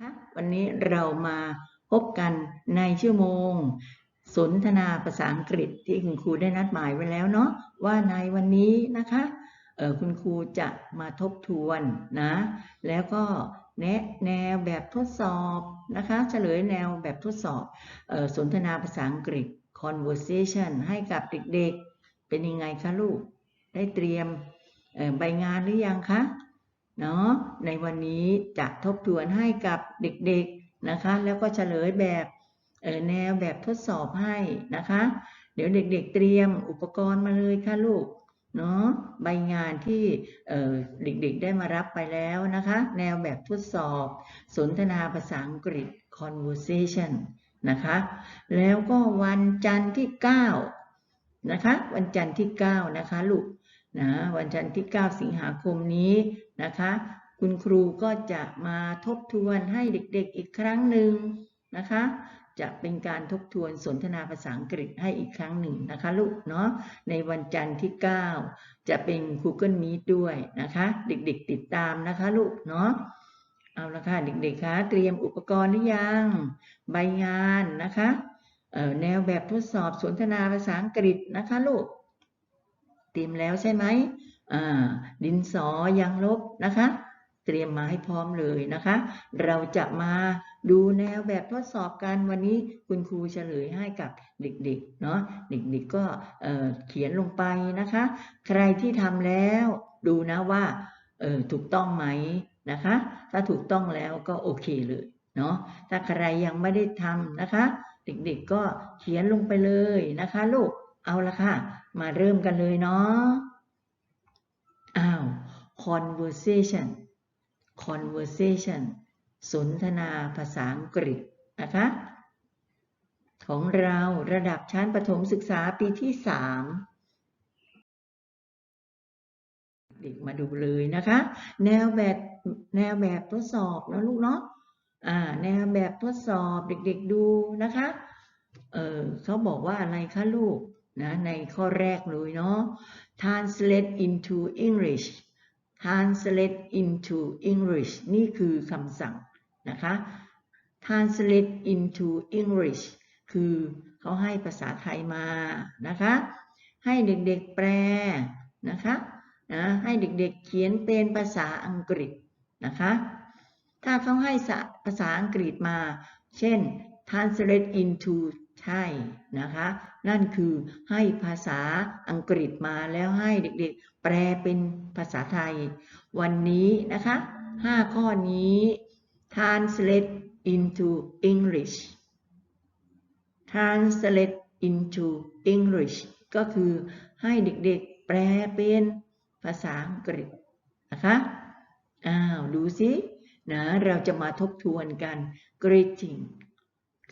คะวันนี้เรามาพบกันในชั่วโมง สนทนาภาษาอังกฤษที่คุณครูได้นัดหมายไว้แล้วเนาะว่าในวันนี้นะคะเออคุณครูจะมาทบทวนนะ แล้วก็แนะแนวแบบทดสอบนะคะเฉลยแนวแบบทดสอบออสนทนาภาษาอังกฤษ conversation ให้กับเด็กๆ เป็นยังไงคะลูก ได้เตรียมใบงานหรือยังคะ เนาะในวันนี้จะทบทวนให้กับเด็กๆนะคะ แล้วก็เฉลยแบบเออแนวแบบทดสอบให้นะคะ เดี๋ยวเด็กๆเตรียมอุปกรณ์มาเลยค่ะลูกเนาะใบงานที่เเด็กๆได้มารับไปแล้วนะคะ แนวแบบทดสอบ สนทนาภาษาอังกฤษ conversation นะคะ แล้วก็วันจันทร์ที่ 9 นะคะ วันจันทร์ที่ 9 นะคะลูก นะวันจันทร์ที่ 9 สิงหาคมนี้นะคะ คุณครูก็จะมาทบทวนให้เด็กๆอีกครั้งหนึ่งนะคะ จะเป็นการทบทวนสนทนาภาษาอังกฤษให้อีกครั้งหนึ่งนะคะลูกเนาะในวันจันทร์ที่ 9 จะเป็น Google Meet ด้วยนะคะ เด็กๆติดตามนะคะลูกเนาะเอาละค่ะเด็กๆคะเตรียมอุปกรณ์หรือยัง ใบงานนะคะแนวแบบทดสอบสนทนาภาษาอังกฤษนะคะลูก เตรียมแล้วใช่ไหมอ่าดินสอยังลบนะคะ เตรียมมาให้พร้อมเลยนะคะ เราจะมาดูแนวแบบทดสอบกันวันนี้คุณครูเฉลยให้กับเด็กๆเนาะเด็กๆก็เเขียนลงไปนะคะ ใครที่ทำแล้วดูนะว่าถูกต้องไหมนะคะ ถ้าถูกต้องแล้วก็โอเคเลยเนาะถ้าใครยังไม่ได้ทำนะคะ เด็กๆก็เขียนลงไปเลยนะคะลูกเอาละค่ะ มาเริ่มกันเลยเนาะ อ้าว conversation conversation สนทนาภาษาอังกฤษนะคะ ของเราระดับชั้นประถมศึกษาปีที่3เด็กมาดูเลยนะคะ แนวแบบแนวแบบทดสอบนะลูกเนาะอ่า แนวแบบทดสอบเด็กๆดูนะคะ เออเขาบอกว่าอะไรคะลูก นะในข้อแรกเลยเนาะ translate into English translate into English นี่คือคำสั่งนะคะ translate into English คือเขาให้ภาษาไทยมานะคะ ให้เด็กๆแปลนะคะนะให้เด็กๆเขียนเป็นภาษาอังกฤษนะคะ ถ้าเขาให้ภาษาอังกฤษมา เช่น translate into ใช่นะคะ นั่นคือให้ภาษาอังกฤษมาแล้วให้เด็กๆ แปลเป็นภาษาไทย วันนี้นะคะ 5 ข้อนี้ translate into English translate into English ก็คือให้เด็กๆ แปลเป็นภาษาอังกฤษนะคะ อ้าว ดูสินะ เราจะมาทบทวนกัน greeting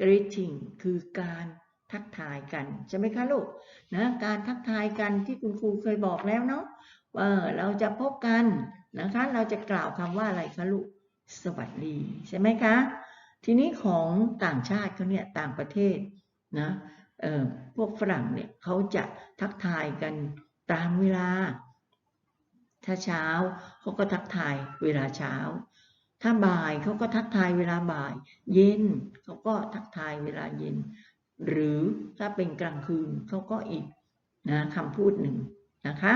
greeting คือการทักทายกันใช่ไหมคะลูกนะการทักทายกันที่คุณครูเคยบอกแล้วเนาะว่าเราจะพบกันนะคะเราจะกล่าวคำว่าอะไรคะลูกสวัสดีใช่ไหมคะทีนี้ของต่างชาติเขาเนี่ยต่างประเทศนะเอ่อพวกฝรั่งเนี่ยเขาจะทักทายกันตามเวลา ถ้าเช้าเขาก็ทักทายเวลาเช้า ถ้าบ่ายเขาก็ทักทายเวลาบ่าย เย็นเขาก็ทักทายเวลาเย็น หรือถ้าเป็นกลางคืนเขาก็อีกนะคำพูดหนึ่งนะคะ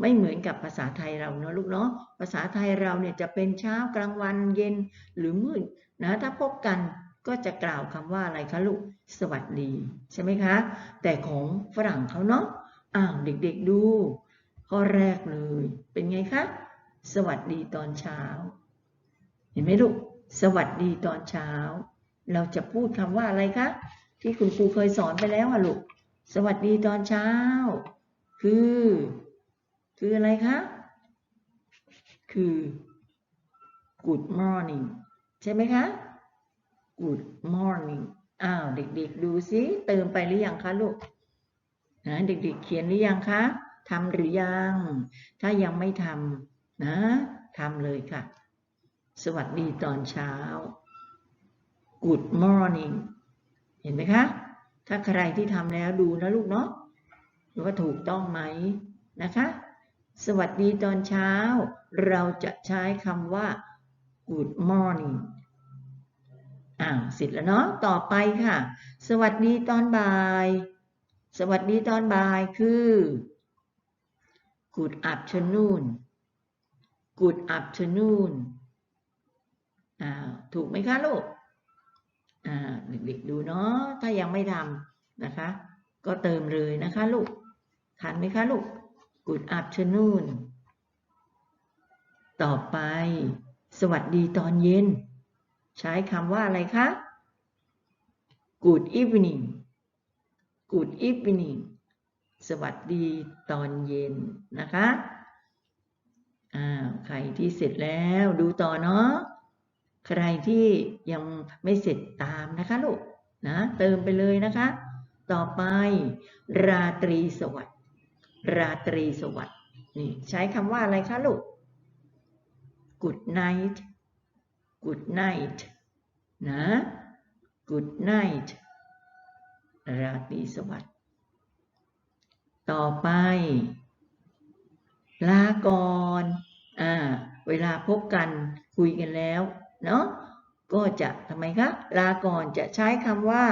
ไม่เหมือนกับภาษาไทยเราเนาะลูกเนาะภาษาไทยเราเนี่ยจะเป็นเช้ากลางวันเย็นหรือมืดนะถ้าพบกันก็จะกล่าวคำว่าอะไรคะลูกสวัสดีใช่ไหมคะ แต่ของฝรั่งเขาเนาะอ้าวเด็กๆดู ข้อแรกเลยเป็นไงคะ สวัสดีตอนเช้า เห็นไหมลูก สวัสดีตอนเช้า เราจะพูดคำว่าอะไรคะ ที่คุณครูเคยสอนไปแล้วอะลูก สวัสดีตอนเช้า คือ คืออะไรคะ คือ good morning ใช่ไหมคะ good morning อ้าว เด็ก ๆ ดูซิเติมไปหรือยังคะลูกนะเด็ก ๆ เขียนหรือยังคะทำหรือยัง ถ้ายังไม่ทำนะทำเลยค่ะ สวัสดีตอนเช้า good morning เห็นไหมคะ ถ้าใครที่ทำแล้วดูนะลูกเนาะว่าถูกต้องไหมนะคะ สวัสดีตอนเช้า เราจะใช้คำว่า good morning อ้าวเสร็จแล้วเนาะต่อไปค่ะ สวัสดีตอนบ่าย สวัสดีตอนบ่ายคือ Good afternoon Good afternoon อ่าถูกไหมคะลูกอ่าเด็กๆดูเนาะถ้ายังไม่ทำนะคะ ก็เติมเลยนะคะลูกทันไหมคะลูก Good afternoon ต่อไป สวัสดีตอนเย็น ใช้คำว่าอะไรคะ Good evening Good evening สวัสดีตอนเย็นนะคะ อ่า ใครที่เสร็จแล้วดูต่อเนาะ ใครที่ยังไม่เสร็จตามนะคะลูกนะเติมไปเลยนะคะ ต่อไป ราตรีสวัสดิ์ราตรีสวัสดิ์นี่ใช้คำว่าอะไรคะลูก good night good night นะ good night ราตรีสวัสดิ์ต่อไป ลาก่อนอ่าเวลาพบกันคุยกันแล้ว เนาะก็จะทำไมคะ ลาก่อนจะใช้คำว่า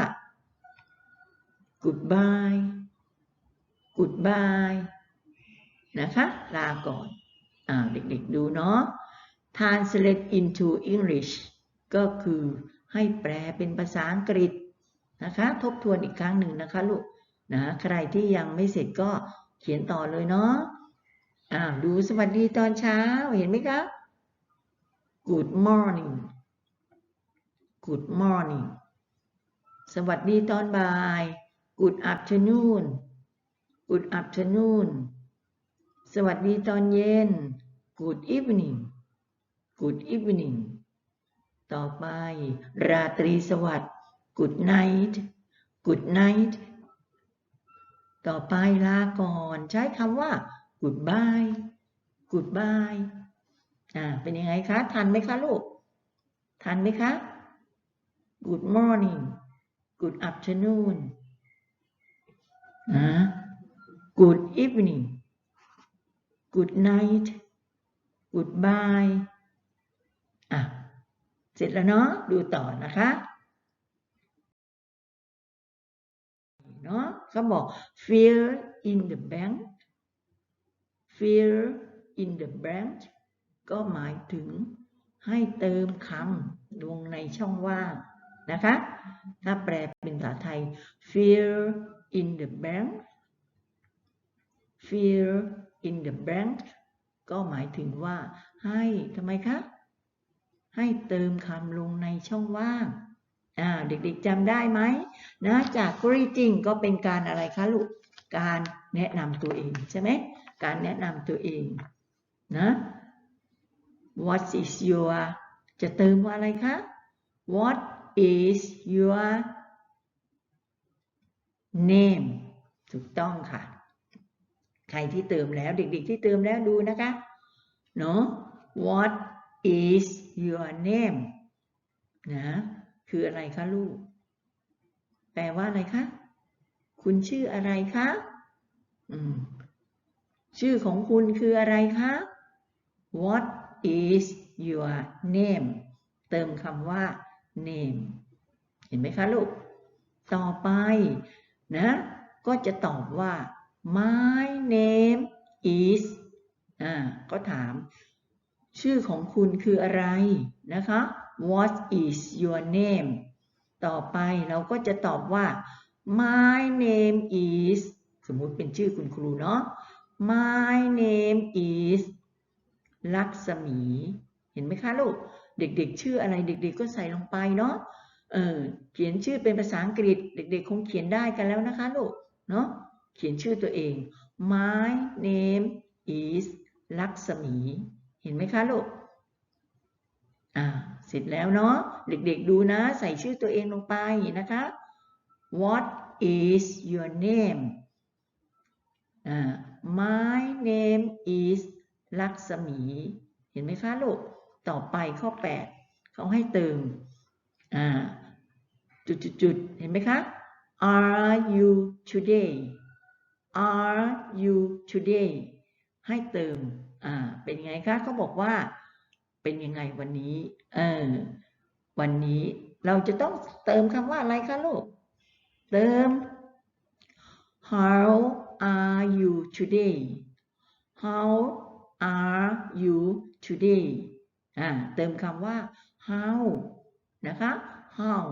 goodbye goodbye นะคะ ลาก่อนอ่าเด็กๆดูเนาะ translate into English ก็คือให้แปลเป็นภาษาอังกฤษนะคะ ทบทวนอีกครั้งหนึ่งนะคะลูกนะใครที่ยังไม่เสร็จก็เขียนต่อเลยเนาะอ่าดูสวัสดีตอนเช้าเห็นไหมคะ Good morning Good morning สวัสดีตอนบ่าย Good afternoon Good afternoon สวัสดีตอนเย็น Good evening Good evening ต่อไป ราตรีสวัสดิ์ Good night Good night ต่อไปลาก่อน ใช้คำว่า goodbye goodbye อ่า เป็นยังไงคะ ทันไหมคะลูก ทันไหมคะ Good morning Good afternoon นะ Good evening Good night Goodbye อะ เสร็จแล้วเนาะ ดูต่อนะคะเนาะเขาบอก fill in the bank fill in the blank ก็หมายถึงให้เติมคำลงในช่องว่างนะคะ ถ้าแปลเป็นภาษาไทย fill in the blank fill in the blank ก็หมายถึงว่าให้ทำไมคะ ให้เติมคำลงในช่องว่างอ่าเด็กๆจำได้ไหมนะจาก greeting ก็เป็นการอะไรคะลูก การแนะนำตัวเองใช่ไหม การแนะนำตัวเองนะ What is your จะเติมว่าอะไรคะ What is your name ถูกต้องค่ะ ใครที่เติมแล้วเด็กๆที่เติมแล้วดูนะคะเนาะ What is your name นะคืออะไรคะลูก แปลว่าอะไรคะ คุณชื่ออะไรคะอืมชื่อของคุณคืออะไรคะ What is your name เติมคำว่า name เห็นไหมคะลูก ต่อไปนะ ก็จะตอบว่า my name is อ่า ก็ถาม ชื่อของคุณคืออะไรนะคะ What is your name ต่อไปเราก็จะตอบว่า my name is สมมุติเป็นชื่อคุณครูเนาะ my name is ลักษมี เห็นไหมคะลูก เด็กๆ ชื่ออะไรเด็ก ๆ ก็ใส่ลงไปเนาะ เออ เขียนชื่อเป็นภาษาอังกฤษ เด็ก ๆ คงเขียนได้กันแล้วนะคะลูก เนาะ เขียนชื่อตัวเอง my name is ลักษมี เห็นไหมคะลูก อ่า เสร็จแล้วเนาะ เด็ก ๆ ดูนะ ใส่ชื่อตัวเองลงไปนะคะ What is your name อ่า My name is ลักษมี เห็นไหมคะลูก ต่อไปข้อ 8 เขาให้เติมอ่าจุดๆเห็นไหมคะ Are you today Are you today ให้เติมอ่าเป็นยังไงคะเขาบอกว่าเป็นยังไงวันนี้เออวันนี้เราจะต้องเติมคำว่าอะไรคะลูก เติม How are you today How are you today อ่าเติมคำว่า how นะคะ how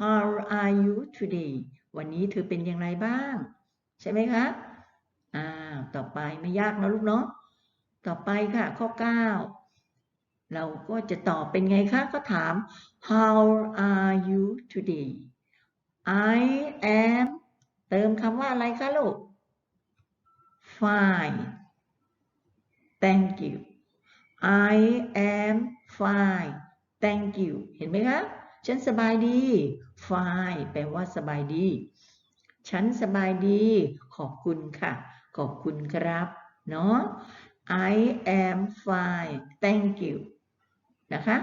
How are you today วันนี้เธอเป็นอย่างไรบ้าง ใช่ไหมคะอ่าต่อไปไม่ยากนะลูกเนาะต่อไปค่ะข้อ 9 เราก็จะตอบเป็นไงคะก็ถาม How are you today I am เติมคำว่าอะไรคะลูก Fine Thank you I am fine Thank you เห็นไหมคะ ฉันสบายดี Fine แปลว่าสบายดี ฉันสบายดี ขอบคุณค่ะ ขอบคุณครับ เนาะ I am fine Thank you นะคะ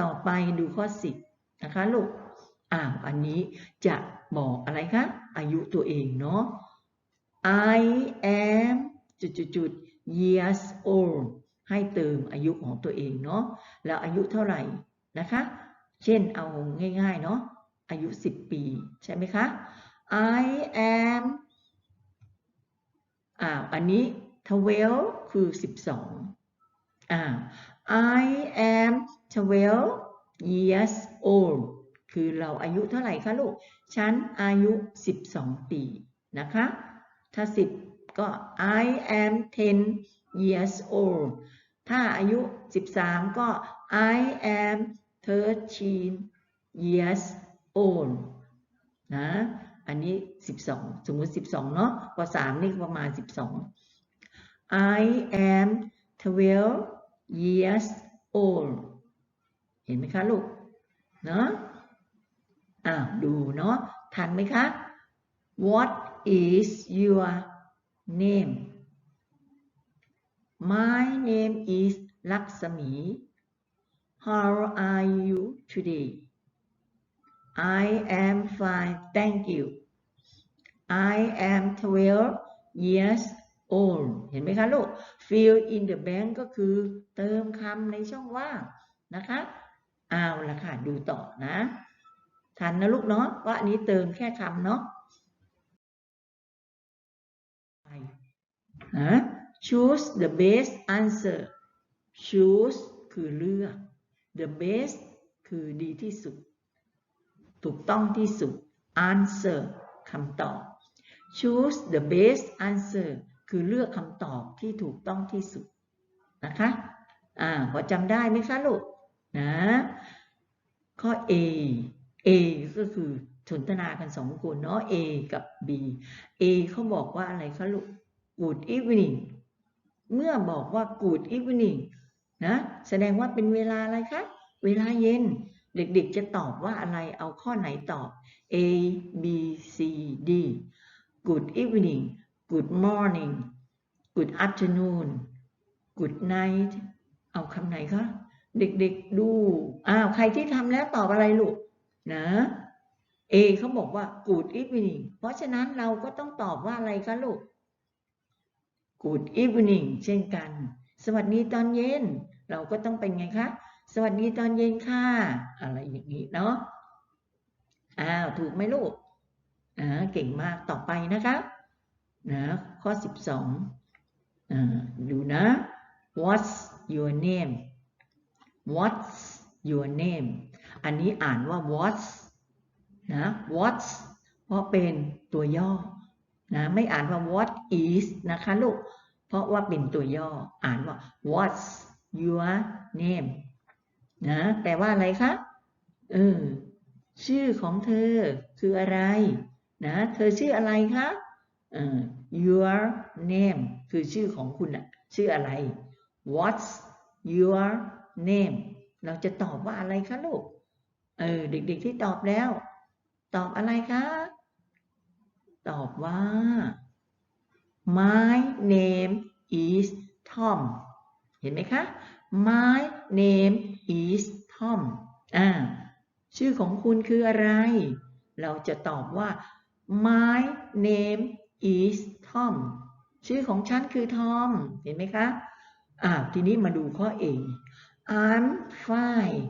ต่อไปดูข้อ10นะคะลูก อ้าว อันนี้จะบอกอะไรคะ อายุตัวเองเนาะ I am จุดๆๆ years old ให้เติมอายุของตัวเองเนาะแล้วอายุเท่าไหร่นะคะ เช่นเอาง่ายๆเนาะอายุ 10 ปี ใช่ไหมคะ I am อ้าอันนี้12คือ 12อ้า I am 12 years old คือเราอายุเท่าไหร่คะลูก ฉันอายุ 12 ปีนะคะ ถ้า 10 ก็ I am 10 years old ถ้าอายุ 13 ก็ I am 13 years old นะ อันนี้ 12 สมมุติ 12 เนาะพอ3นี่ประมาณ 12 I am 12 years old เห็นไหมคะลูก เนาะอ้าวดูเนาะ ทันไหมคะ What is your name My name is ลักษมี How are you today I am fine thank you I am 12 years old เห็นไหมคะลูก fill in the blank ก็คือเติมคำในช่องว่างนะคะเอาละค่ะ ดูต่อนะ ทันนะลูกเนาะว่าอันนี้เติมแค่คำเนาะ ฮะ choose the best answer choose คือเลือก the best คือดีที่สุด ถูกต้องที่สุด answer คำตอบ choose the best answer คือเลือกคำตอบที่ถูกต้องที่สุดนะคะอ่าพอจำได้ไหมคะลูกนะข้อ A A ก็คือสนทนากันสองคนเนาะ A กับ B A เขาบอกว่าอะไรคะลูก Good evening เมื่อบอกว่า Good evening นะแสดงว่าเป็นเวลาอะไรคะ เวลาเย็น เด็กๆจะตอบว่าอะไรเอาข้อไหนตอบ A B C D Good evening Good morning Good afternoon Good night เอาคำไหนคะ เด็กๆดู อ้าว ใครที่ทำแล้วตอบอะไรลูก นะ A เขาบอกว่า good evening เพราะฉะนั้นเราก็ต้องตอบว่าอะไรคะลูก good evening เช่นกัน สวัสดีตอนเย็น เราก็ต้องเป็นไงคะ สวัสดีตอนเย็นค่ะ อะไรอย่างนี้เนาะ อ้าว ถูกไหมลูก อ่า เก่งมาก ต่อไปนะคะนะข้อ 12อ่าดูนะ what's your name what's your name อันนี้อ่านว่า what's นะ what's เพราะเป็นตัวย่อ นะไม่อ่านว่า what is นะคะลูก เพราะว่าเป็นตัวย่ออ่านว่า what's your name นะแปลว่าอะไรคะเออชื่อของเธอคืออะไร นะ เธอชื่ออะไรคะเออ your name คือชื่อของคุณอะชื่ออะไร what's your name เราจะตอบว่าอะไรคะลูก เออ เด็กๆที่ตอบแล้ว ตอบอะไรคะ ตอบว่า my name is Tom เห็นไหมคะ my name is Tom อ่า ชื่อของคุณคืออะไร เราจะตอบว่า my name is Tom ชื่อของฉันคือ Tom เห็นไหมคะ อ่า ทีนี้มาดูข้อ A I'm fine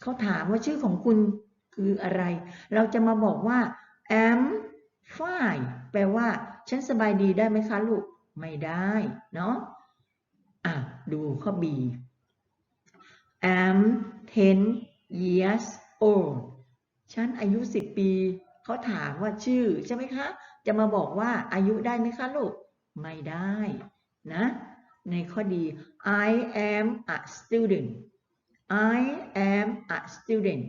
เขาถามว่าชื่อของคุณคืออะไร เราจะมาบอกว่า am fine แปลว่า ฉันสบายดีได้ไหมคะลูก ไม่ได้เนาะอะ ดูข้อ B am 10 years old ฉันอายุ 10 ปี เขาถามว่าชื่อใช่ไหมคะ จะมาบอกว่าอายุได้ไหมคะลูก ไม่ได้นะ ในข้อดี I am a student I am a student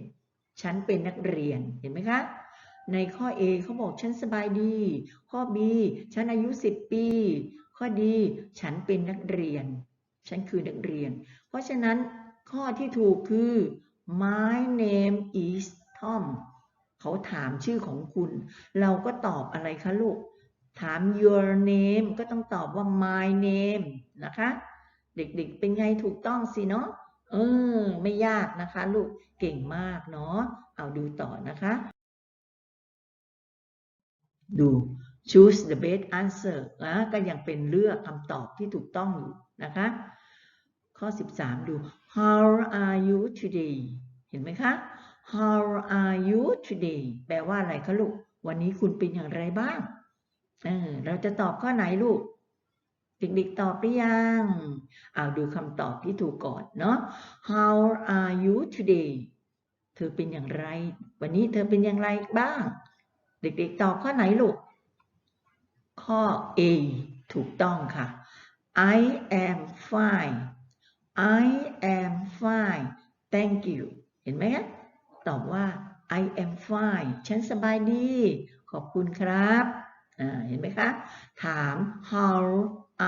ฉันเป็นนักเรียน เห็นไหมคะ ในข้อ A เขาบอกฉันสบายดี ข้อ B ฉันอายุ 10 ปี ข้อดีฉันเป็นนักเรียน ฉันคือนักเรียน เพราะฉะนั้นข้อที่ถูกคือ my name is Tom เขาถามชื่อของคุณ เราก็ตอบอะไรคะลูก ถาม your name ก็ต้องตอบว่า my name นะคะ เด็กๆ เป็นไงถูกต้องสิเนาะเออ ไม่ยากนะคะ ลูก เก่งมากเนาะ เอาดูต่อนะคะ ดู choose the best answer นะก็ยังเป็นเลือกคำตอบที่ถูกต้องอยู่นะคะ ข้อ 13 ดู how are you today เห็นไหมคะ how are you today แปลว่าอะไรคะลูก วันนี้คุณเป็นอย่างไรบ้างเออเราจะตอบข้อไหนลูก เด็กๆตอบหรือยังเอาดูคำตอบที่ถูกก่อนเนาะ how are you today เธอเป็นอย่างไร วันนี้เธอเป็นอย่างไรบ้าง เด็กๆ ตอบข้อไหนลูก ข้อ A ถูกต้องค่ะ I am fine I am fine thank you เห็นไหมคะตอบว่า I am fine ฉันสบายดี ขอบคุณครับ เห็นไหมคะ ถาม how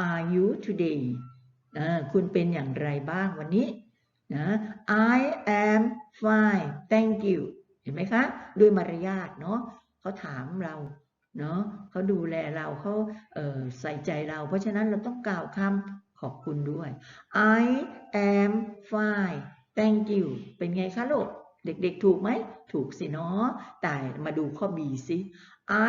are you today คุณเป็นอย่างไรบ้างวันนี้นะ I am fine thank you เห็นไหมคะ ด้วยมารยาทเนาะ เขาถามเราเนาะเขาดูแลเราเขาเใส่ใจเรา เพราะฉะนั้นเราต้องกล่าวคำขอบคุณด้วย I am fine thank you เป็นไงคะลูกเด็กๆ ถูกไหม ถูกสิเนาะแต่มาดูข้อ B สิ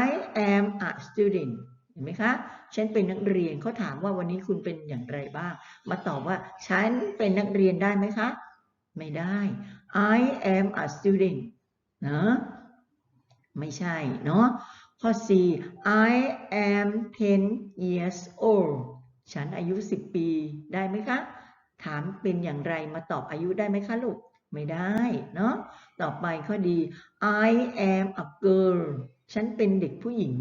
I am a student เห็นไหมคะ ฉันเป็นนักเรียนเขาถามว่าวันนี้คุณเป็นอย่างไรบ้าง มาตอบว่า ฉันเป็นนักเรียนได้ไหมคะ ไม่ได้ I am a student นะ ไม่ใช่เนาะข้อ C I am 10 years old ฉันอายุ 10 ปีได้ไหมคะ ถามเป็นอย่างไรมาตอบอายุได้ไหมคะลูก ไม่ได้เนาะต่อไปข้อดี I am a girl ฉันเป็นเด็กผู้หญิง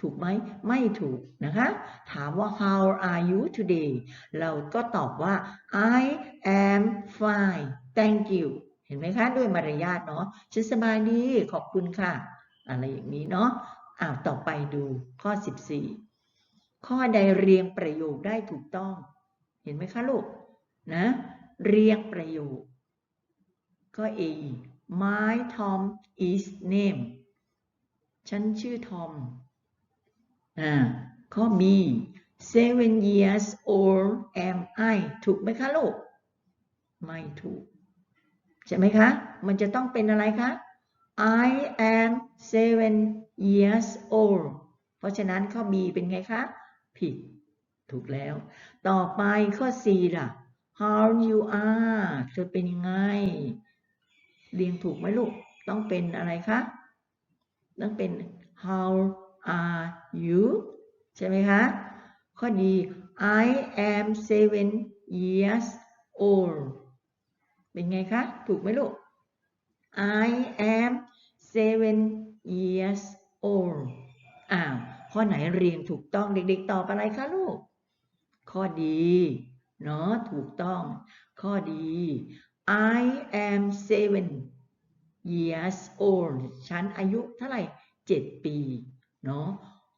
ถูกไหม ไม่ถูกนะคะ ถามว่า how are you today เราก็ตอบว่า I am fine thank you เห็นไหมคะด้วยมารยาทเนาะฉันสบายดีขอบคุณค่ะ อะไรอย่างนี้เนาะอ้าวต่อไปดูข้อ 14 ข้อใดเรียงประโยคได้ถูกต้อง เห็นไหมคะลูกนะเรียงประโยคข้อ A My Tom is name ฉันชื่อทอมอ่าข้อ B seven years old am I ถูกไหมคะลูก ไม่ถูก ใช่ไหมคะ มันจะต้องเป็นอะไรคะ I am seven years old เพราะฉะนั้นข้อ B เป็นไงคะ ผิด ถูกแล้ว ต่อไปข้อ C ล่ะ how you are เธอเป็นยังไง เรียงถูกไหมลูก ต้องเป็นอะไรคะ ต้องเป็น how are you ใช่ไหมคะ ข้อดี I am seven years old เป็นไงคะ ถูกไหมลูก I am seven years old อ้าว ข้อไหนเรียงถูกต้องเด็กๆ ตอบอะไรคะลูก ข้อดีเนาะถูกต้อง ข้อดี I am seven years old ฉันอายุเท่าไหร่ 7 ปี เนาะ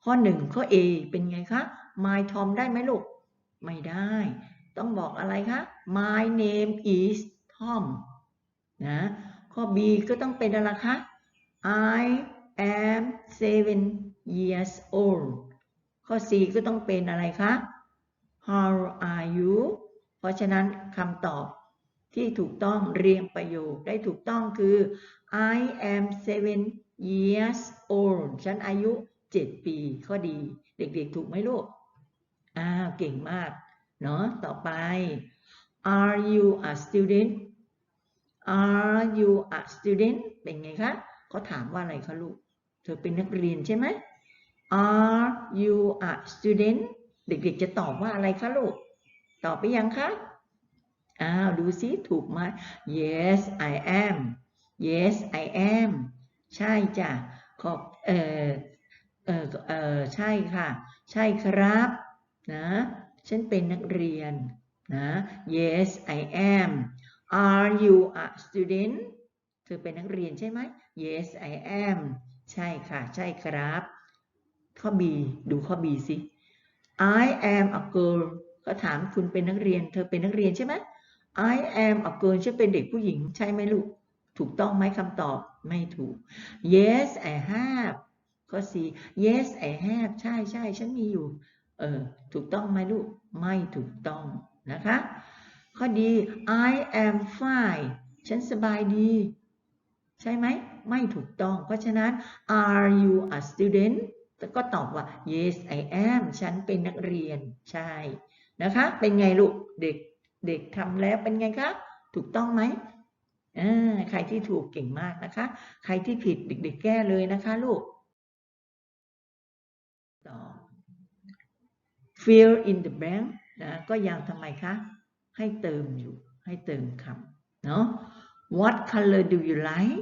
ข้อ1ข้อ A เป็นไงคะ My Tom ได้ไหมลูก ไม่ได้ ต้องบอกอะไรคะ My name is Tom นะ ข้อ B ก็ต้องเป็นอะไรคะ I am seven years old ข้อ C ก็ต้องเป็นอะไรคะ How are you เพราะฉะนั้นคำตอบที่ถูกต้องเรียงประโยคได้ถูกต้องคือ I am seven years old ฉันอายุ 7 ปี ข้อดี เด็กๆ ถูกไหมลูก อ้าว เก่งมาก เนาะต่อไป Are you a student Are you a student เป็นไงคะเขาถามว่าอะไรคะลูก เธอเป็นนักเรียนใช่ไหม Are you a student เด็กๆจะตอบว่าอะไรคะลูก ตอบไปยังคะ อ้าว ดูซิ ถูกไหม Yes I am Yes I am ใช่จ้ะ ขอบ เออเออเออใช่ค่ะ ใช่ครับ นะ ฉันเป็นนักเรียน นะ Yes I am Are you a student เธอเป็นนักเรียนใช่ไหม Yes I am ใช่ค่ะ ใช่ครับ ข้อ B ดูข้อ B สิ I am a girl ก็ถามคุณเป็นนักเรียน เธอเป็นนักเรียนใช่ไหม I am a girl ฉันเป็นเด็กผู้หญิง ใช่ไหมลูก ถูกต้องไหมคำตอบไม่ถูก Yes I have ข้อ C Yes I have ใช่ใช่ฉันมีอยู่ เออ ถูกต้องไหมลูก ไม่ถูกต้องนะคะ ข้อดี I am fine ฉันสบายดี ใช่ไหม ไม่ถูกต้อง เพราะฉะนั้น are you a student ก็ตอบว่า yes I am ฉันเป็นนักเรียน ใช่ นะคะ เป็นไงลูก เด็ก เด็กทำแล้วเป็นไงคะ ถูกต้องไหมใครที่ถูกเก่งมากนะคะ ใครที่ผิดเด็กๆแก้เลยนะคะลูกต่อ fill in the blank นะ ก็ยังทำไมคะ ให้เติมอยู่ ให้เติมคำเนาะ what color do you like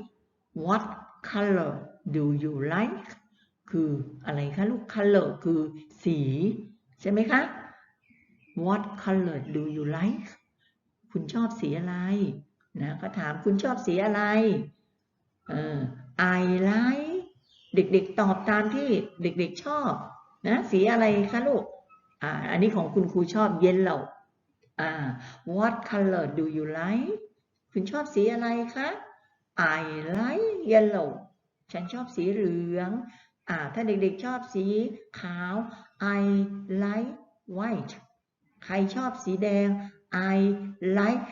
what color do you like คืออะไรคะลูก color คือสี ใช่ไหมคะ what color do you like คุณชอบสีอะไรนะก็ถามคุณชอบสีอะไรเออ I like เด็กๆตอบตามที่เด็กๆชอบนะสีอะไรคะลูกอ่าอันนี้ของคุณครูชอบ yellow อ่า what color do you like คุณชอบสีอะไรคะ I like yellow ฉันชอบสีเหลืองอ่าถ้าเด็กๆชอบสีขาว I like white ใครชอบสีแดง I like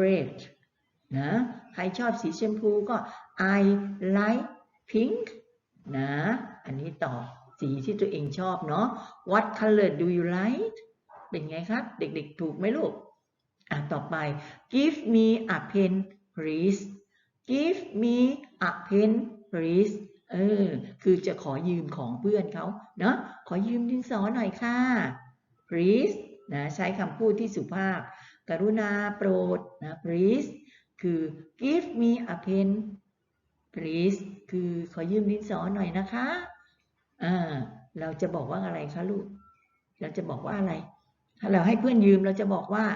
red นะ ใครชอบสีชมพูก็ I like pink นะ อันนี้ตอบสีที่ตัวเองชอบเนาะ What color do you like เป็นไงครับ เด็กๆ ถูกไหมลูก อะ ต่อไป Give me a pen please Give me a pen please เออ คือจะขอยืมของเพื่อนเขาเนาะขอยืมดินสอหน่อยค่ะ please นะ ใช้คำพูดที่สุภาพ กรุณาโปรดนะ please คือ give me a pen please คือขอยืมดินสอหน่อยนะคะ อ่า เราจะบอกว่าอะไรคะลูก เราจะบอกว่าอะไร ถ้าเราให้เพื่อนยืมเราจะบอกว่า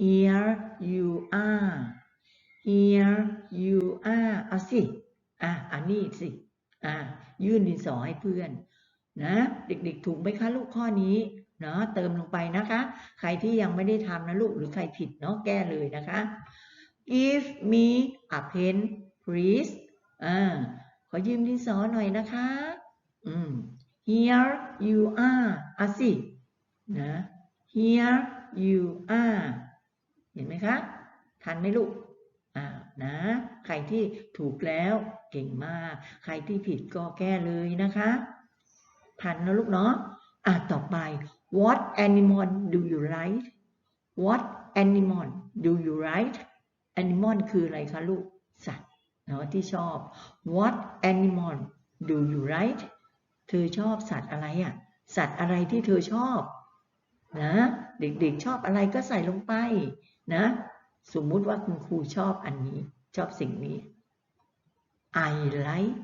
here you are here you are เอาสิ อะอันนี้สิ อะยื่นดินสอให้เพื่อน นะ เด็กๆ ถูกไหมคะลูกข้อนี้ เนาะเติมลงไปนะคะ ใครที่ยังไม่ได้ทำนะลูก หรือใครผิดเนาะแก้เลยนะคะ give me a pen please อ่า ขอยืมดินสอหน่อยนะคะ อืม here you are อะสิ นะ here you are เห็นไหมคะ ทันไหมลูกอ่านะ ใครที่ถูกแล้วเก่งมาก ใครที่ผิดก็แก้เลยนะคะ ทันนะลูกเนาะอะต่อไป what animal do you like what animal do you like animal คืออะไรคะลูก สัตว์เนาะที่ชอบ what animal do you like เธอชอบสัตว์อะไรอะ สัตว์อะไรที่เธอชอบ นะ เด็กๆชอบอะไรก็ใส่ลงไปนะ สมมุติว่าคุณครูชอบอันนี้ ชอบสิ่งนี้ I like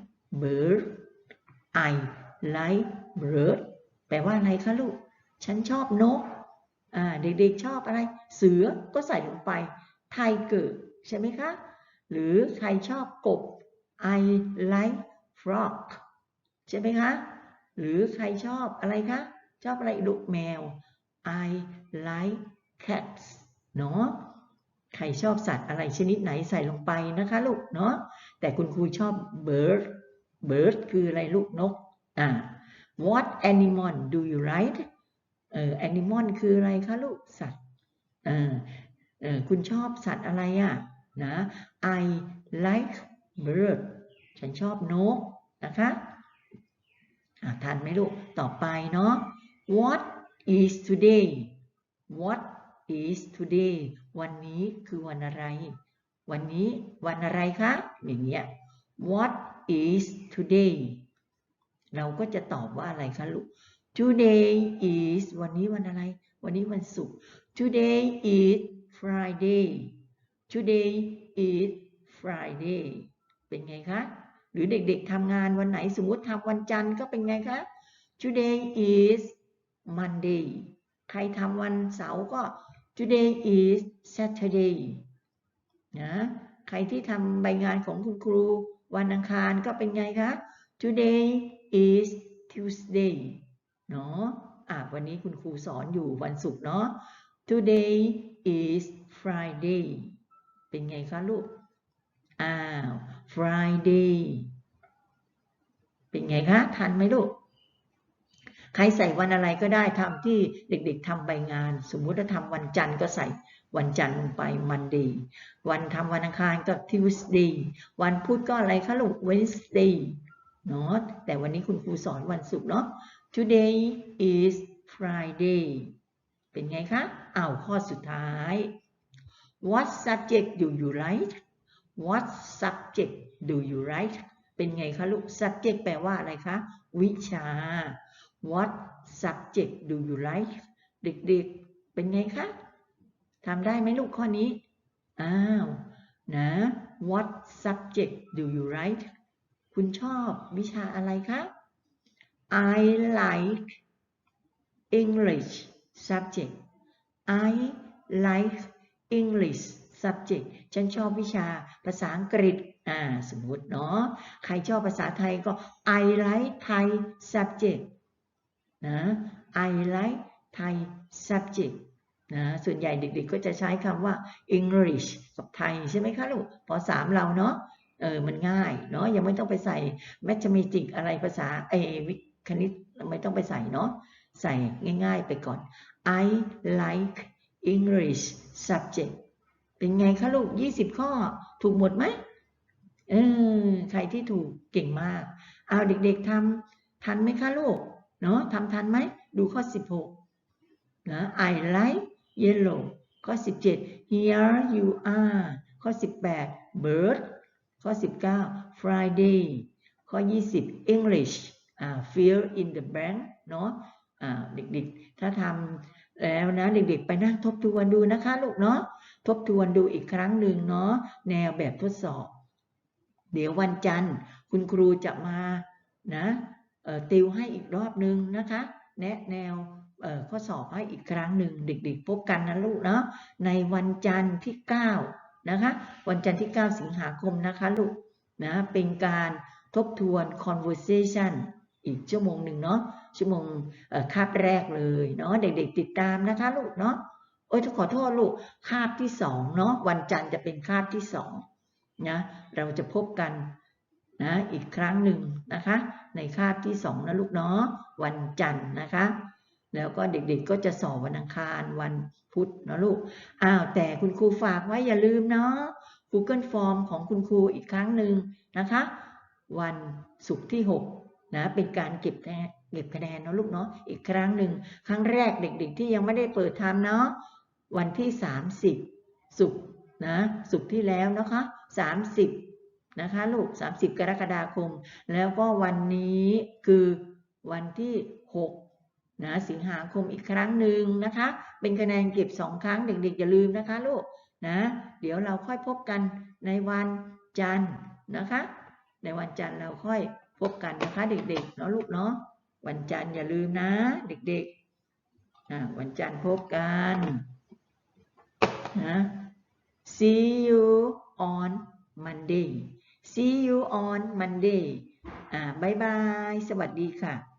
bird I like bird แปลว่าอะไรคะลูก ฉันชอบนก อ่า เด็กๆชอบอะไร เสือก็ใส่ลงไป tiger ใช่ไหมคะ หรือใครชอบกบ I like frog ใช่ไหมคะ หรือใครชอบอะไรคะ ชอบอะไรลูกแมว I like cats เนาะใครชอบสัตว์อะไรชนิดไหนใส่ลงไปนะคะลูกเนาะแต่คุณครูชอบ bird bird คืออะไรลูกนกอ่า what animal do you like เอ่อ animal คืออะไรคะลูกสัตว์เออเออคุณชอบสัตว์อะไรอะนะ I like bird ฉันชอบนกนะคะอะทันไหมลูกต่อไปเนาะ what is today what is today วันนี้คือวันอะไร วันนี้วันอะไรคะอย่างเงี้ย what is today เราก็จะตอบว่าอะไรคะลูก today is วันนี้วันอะไร วันนี้วันศุกร์ today is Friday today is Friday เป็นไงคะ หรือเด็กๆทำงานวันไหนสมมติทำวันจันทร์ก็เป็นไงคะ today is Monday ใครทำวันเสาร์ก็ today is Saturday นะใครที่ทำใบงานของคุณครู วันอังคารก็เป็นไงคะ today is Tuesday เนาะอะวันนี้คุณครูสอนอยู่วันศุกร์เนาะ today is Friday เป็นไงคะลูก อ้าว Friday เป็นไงคะ ทันไหมลูก ใครใส่วันอะไรก็ได้ทำที่เด็กๆทำใบงาน สมมุติถ้าทำวันจันทร์ก็ใส่วันจันทร์ลงไป Monday วันทำวันอังคารก็ Tuesday วันพุธก็อะไรคะลูก Wednesday เนาะแต่วันนี้คุณครูสอนวันศุกร์เนาะ Today is Friday เป็นไงคะอ้าวข้อสุดท้าย What subject do you write What subject do you write เป็นไงคะลูก subject แปลว่าอะไรคะ วิชา What subject do you write เด็กๆ เป็นไงคะทำได้ไหมลูกข้อนี้ อ้าว นะ What subject do you write คุณชอบวิชาอะไรคะ I like English subject I like English subject ฉันชอบวิชาภาษาอังกฤษ อ่า สมมติเนาะ ใครชอบภาษาไทยก็ I like Thai subject นะ I like Thai subject นะส่วนใหญ่เด็กๆก็จะใช้คำว่า English กับไทยใช่ไหมคะลูกปสามเราเนาะเออมันง่ายเนาะยังไม่ต้องไปใส่ mathematics อะไรภาษาเอวิคณิตไม่ต้องไปใส่เนาะใส่ง่ายๆไปก่อน I like English subject เป็นไงคะลูก 20 ข้อถูกหมดไหมเออใครที่ถูกเก่งมาก เอาเด็กๆทำทันไหมคะลูก เนาะทำทันไหมดูข้อ 16นะ I like yellow ข้อ 17 here you are ข้อ 18 bird ข้อ 19 Friday ข้อ 20 English อ่า fill in the blank เนาะอ่าเด็กๆ ถ้าทำแล้วนะเด็กๆ ไปนั่งทบทวนดูนะคะลูกเนาะทบทวนดูอีกครั้งหนึ่งเนาะแนวแบบทดสอบ เดี๋ยววันจันทร์คุณครูจะมานะ ติวให้อีกรอบนึงนะคะ แนะแนวข้อสอบให้อีกครั้งหนึ่งเด็กๆ พบกันนะลูกเนาะในวันจันทร์ที่ 9 นะคะ วันจันทร์ที่ 9 สิงหาคมนะคะลูกนะเป็นการทบทวน conversation อีกชั่วโมงหนึ่งเนาะชั่วโมงคาบแรกเลยเนาะเด็กๆ ติดตามนะคะลูกเนาะโอ้ยขอโทษลูกคาบที่สองเนาะวันจันทร์จะเป็นคาบที่สองนะเราจะพบกัน นะอีกครั้งหนึ่งนะคะ ในคาบที่สองนะลูกเนาะวันจันทร์นะคะ แล้วก็เด็กๆก็จะสอบวันอังคารวันพุธนะลูกอ้าวแต่คุณครูฝากไว้อย่าลืมเนาะ Google Form ของคุณครูอีกครั้งหนึ่งนะคะ วันศุกร์ที่ 6 นะเป็นการเก็บคะแนนเก็บคะแนนเนาะลูกเนาะอีกครั้งหนึ่งครั้งแรกเด็กๆ ที่ยังไม่ได้เปิดทำเนาะวันที่ 30ศุกร์นะศุกร์ที่แล้วนะคะ 30 นะคะลูก 30 กรกฎาคม แล้วก็วันนี้คือวันที่6นะสิงหาคมอีกครั้งหนึ่งนะคะ เป็นคะแนนเก็บ 2 ครั้งเด็กๆ อย่าลืมนะคะลูกนะเดี๋ยวเราค่อยพบกันในวันจันทร์นะคะ ในวันจันทร์เราค่อยพบกันนะคะ เด็กๆเนาะลูกเนาะวันจันทร์อย่าลืมนะ เด็กๆวันจันทร์พบกันนะ see you on Monday see you on Monday อ่าบายบาย สวัสดีค่ะ